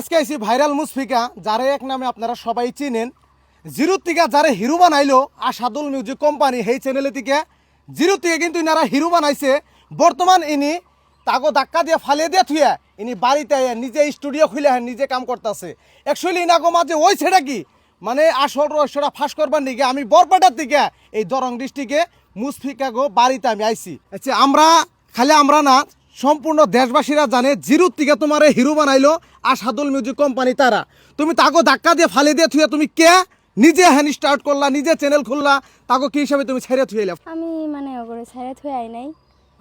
আজকে আইসি ভাইরাল মুসফিকা, যারে এক নামে আপনারা সবাই চিনেন। জিরো থেকে যারে হিরো বানাইলো, আসাদুল মিউজিক কোম্পানি, সেই চ্যানেলে থেকে। জিরো থেকে কিন্তু ইনারা হিরো বানাইছে। বর্তমান ইনি তাগো ধাক্কা দিয়ে ফালিয়ে দিয়ে থুয়ে, ইনি বাড়িতে নিজে স্টুডিও খুলে নিজে কাম করতেছে। অ্যাকচুয়ালি ইনাগো মাঝে ওই ছেড়া কি? মানে আসল রহস্যটা ফাঁস করবার নিগে আমি বরপাটার দিকে এই দরং ডিস্ট্রিক্টে মুসফিকা গো বাড়িতে আমি আইছি। আচ্ছা আমরা খালি আমরা না সম্পূর্ণ দেশবাসীরা জানে জিরোর থেকে তোমার হিরো বানাইলো আসাদুল মিউজিক কোম্পানি তারা। তুমি তাকে ধাক্কা দিয়ে ফালিয়ে দিয়ে থুয়ে তুমি কে? নিজে হ্যান্ড স্টার্ট করলা নিজে চ্যানেল খুললা তাকে কি হিসাবে তুমি ছেড়ে থুয়ে আমি মানে ওগুলো ছেড়ে থুয়ে আই নাই।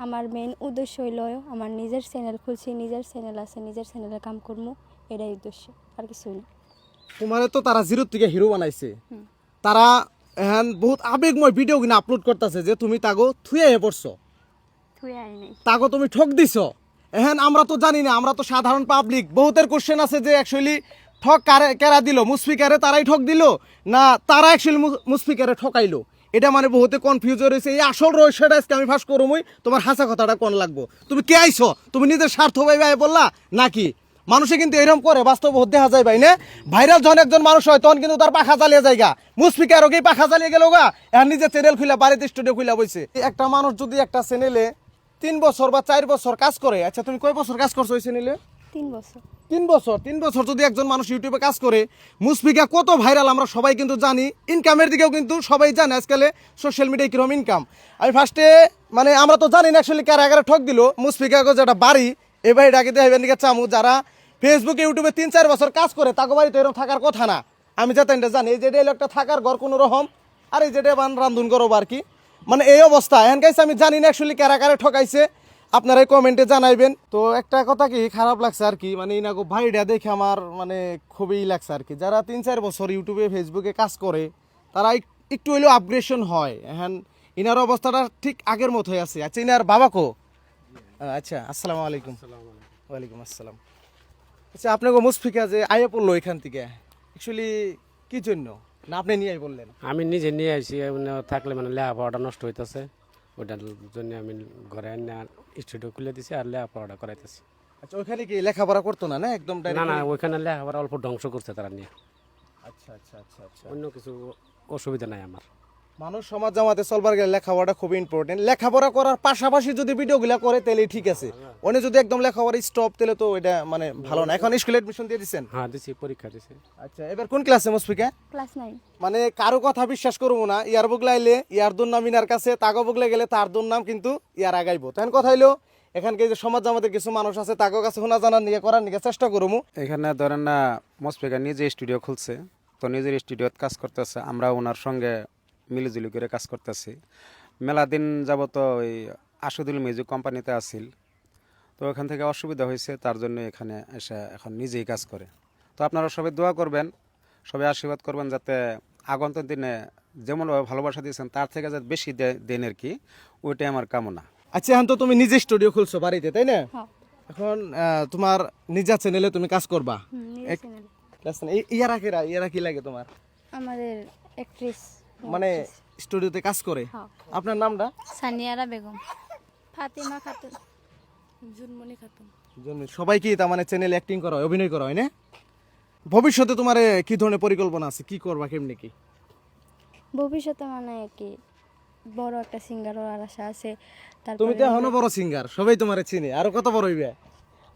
আমার মেন উদ্দেশ্য হইল আমার নিজের চ্যানেল খুলছি নিজের চ্যানেল আছে নিজের চ্যানেলে কাম করব এটাই উদ্দেশ্য আর কিছুই না। তোমার তো তারা জিরোর থেকে হিরো বানাইছে। তারা এখন বহুত আবেগময় ভিডিও কিনা আপলোড করতেছে যে তুমি তাগো থুয়ে পড়ছো। থুয়ে তুমি ঠক দিছ। এখন আমরা তো জানি না, আমরা তো সাধারণ পাবলিক বহুতের কোশ্চেন আছে যে অ্যাকচুয়ালি ঠক কারে কেরা দিল? মুসফিকারে তারাই ঠক দিল? না, তারা অ্যাকচুয়ালি মুসফিকারে ঠকাইলো? এটা মানে বহুতে কনফিউজ রয়েছে। এই আসল রহস্যটা আজকে আমি ফাঁস করবই তোমার হাসা কথাটা কোন লাগবো? তুমি কে আইছো? তুমি নিজের স্বার্থ ভাই ভাই বললা? নাকি? মানুষে কিন্তু এরকম করে, বাস্তব দেখা যায় ভাই, না? ভাইরাল যখন একজন মানুষ হয়, তখন কিন্তু তার পাখা চালিয়ে যায় গা। মুসফিকার ওকে পাখা চালিয়ে গেল গা। এখন নিজের চ্যানেল খুলে বাড়িতে স্টুডিও খুলে বইছে। একটা মানুষ যদি একটা চ্যানেলে তিন বছর বা চার বছর কাজ করে। আচ্ছা তুমি কয় বছর কাজ করছ ওই চ্যানেলে তিন বছর। তিন বছর। তিন বছর যদি একজন মানুষ ইউটিউবে কাজ করে মুসফিকা কত ভাইরাল আমরা সবাই কিন্তু জানি। ইনকামের দিকেও কিন্তু সবাই জানে আজকালে সোশ্যাল মিডিয়ায় কীরকম ইনকাম আমি ফার্স্টে মানে আমরা তো জানি না অ্যাকচুয়ালি কার আগারে ঠক দিল। মুসফিকা যেটা বাড়ি। এই বাড়িটাকে দেখাবেন দিকে চামু। যারা ফেসবুকে ইউটিউবে তিন চার বছর কাজ করে তাকে বাড়িতে এরকম থাকার কথা না। আমি যাতে জানি এই যে একটা থাকার ঘর কোনো রকম। আর এই যেটা রান্ধুন করব আর কি। মানে এই অবস্থা। এখন গাইছে আমি জানি না অ্যাকচুয়ালি কারা কারে ঠকাইছে। আপনারা কমেন্টে জানাইবেন। তো একটা কথা কি, খারাপ লাগছে আর কি। মানে ইনাগো ভাইডা দেখে আমার মানে খুবই লাগছে আর কি। যারা তিন চার বছর ইউটিউবে, ফেসবুকে কাজ করে, তারা একটু হইলেও আপগ্রেশন হয়। এখন ইনার অবস্থাটা ঠিক আগের মতোই আছে। আচ্ছা ইনার বাবা কো? আচ্ছা আসসালামু আলাইকুম। ওয়ালাইকুম আসসালাম। আচ্ছা আপনাকে মুসফিকা যে আয়ে পড়ল এখান থেকে অ্যাকচুয়ালি কি জন্য? না আপনি নিয়ে বললেন। আমি নিজে নিয়ে আসি থাকলে মানে লেখাপড়াটা নষ্ট হইতেছে। ওইটার জন্য আমি ঘরে স্টুডিও খুলে দিছি আর লেখাপড়াটা করাইতেছি। আচ্ছা ওইখানে কি লেখাপড়া করতো না না? একদম না না ওইখানে লেখাপড়া অল্প ধ্বংস করছে তারা নিয়ে। আচ্ছা আচ্ছা আচ্ছা আচ্ছা। অন্য কিছু অসুবিধা নাই আমার। মানুষ সমাজ জামাতে চলবার গেলে লেখাপড়া খুবই ইম্পর্টেন্ট লেখাপড়া করার পাশাপাশি যদি ভিডিওগুলো করে তাহলে ঠিক আছে। উনি যদি একদম লেখাপড়া স্টপ তাহলে তো এটা মানে ভালো না। এখন স্কুলে এডমিশন দিয়ে দিচ্ছেন হ্যাঁ দিছি পরীক্ষা দিছি। আচ্ছা এবার কোন ক্লাসে মুসফিকা ক্লাস নাইন মানে কারও কথা বিশ্বাস করব না। ইয়ার বুগলাইলে ইয়ার দুর নাম ইনার কাছে তাগো বুগলে গেলে তার দুর নাম কিন্তু ইয়ার আগাইবো। তখন কথা হইল এখানকে যে সমাজ জামাতে কিছু মানুষ আছে তাগো কাছে শোনা জানা নিয়ে করার নিয়ে চেষ্টা করব। এখানে ধরেন না মসফিকা নিজে স্টুডিও খুলছে তো নিজের স্টুডিওত কাজ করতেছে। আমরা ওনার সঙ্গে মিলিজুলি করে কাজ করতেছি। মেলা দিন যাবত ওই আশুদুল মিউজিক কোম্পানিতে আসিল তো ওখান থেকে অসুবিধা হয়েছে তার জন্য এখানে এসে এখন নিজেই কাজ করে। তো আপনারা সবাই দোয়া করবেন সবাই আশীর্বাদ করবেন যাতে আগন্তুক দিনে যেমনভাবে ভালোবাসা দিয়েছেন তার থেকে যাতে বেশি দে- দেন আর কি ওইটাই আমার কামনা। আচ্ছা এখন তো তুমি নিজে স্টুডিও খুলছো বাড়িতে তাই না? হ্যাঁ। এখন আহ, তোমার নিজের চ্যানেলে তুমি কাজ করবা? ইয়ারা কেরা? ইয়ারা কি লাগে তোমার? আমাদের অ্যাক্ট্রেস মানে স্টুডিওতে কাজ করে। হ্যাঁ। আপনার নামটা? সানিয়ারা বেগম। ফাতিমা খাতুন। জুনমনি খাতুন। সবাই কি তার মানে চ্যানেল অ্যাক্টিং করা হয় অভিনয় করা হয় না? ভবিষ্যতে তোমার কি ধরনের পরিকল্পনা আছে? কি করবা কেমনি কি? ভবিষ্যতে মানে কি বড় একটা সিঙ্গার হওয়ার আশা আছে। তুমি তো এখনও বড় সিঙ্গার সবাই তোমার চিনে। আরও কত বড় হইবে?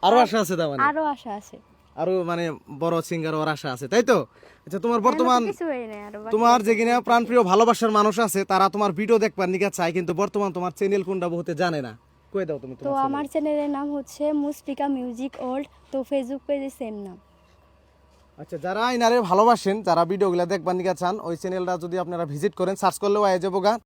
আরও আশা আছে তার মানে? আরও আশা আছে। আরও মানে বড় সিঙ্গার হওয়ার আশা আছে তাই তো? আচ্ছা তোমার বর্তমান তোমার যে কিনা প্রাণপ্রিয় ভালোবাসার মানুষ আছে তারা তোমার ভিডিও দেখবার নিকা চায় কিন্তু বর্তমান তোমার চ্যানেল কোনটা বহুতে জানে না। কই দাও তুমি তো আমার চ্যানেলের নাম হচ্ছে মুসফিকা মিউজিক ওল্ড তো ফেসবুক পেজে সেম নাম। আচ্ছা যারা ইনারে ভালোবাসেন যারা ভিডিওগুলো দেখবার নিকা চান ওই চ্যানেলটা যদি আপনারা ভিজিট করেন সার্চ করলেও আয় যাব গা।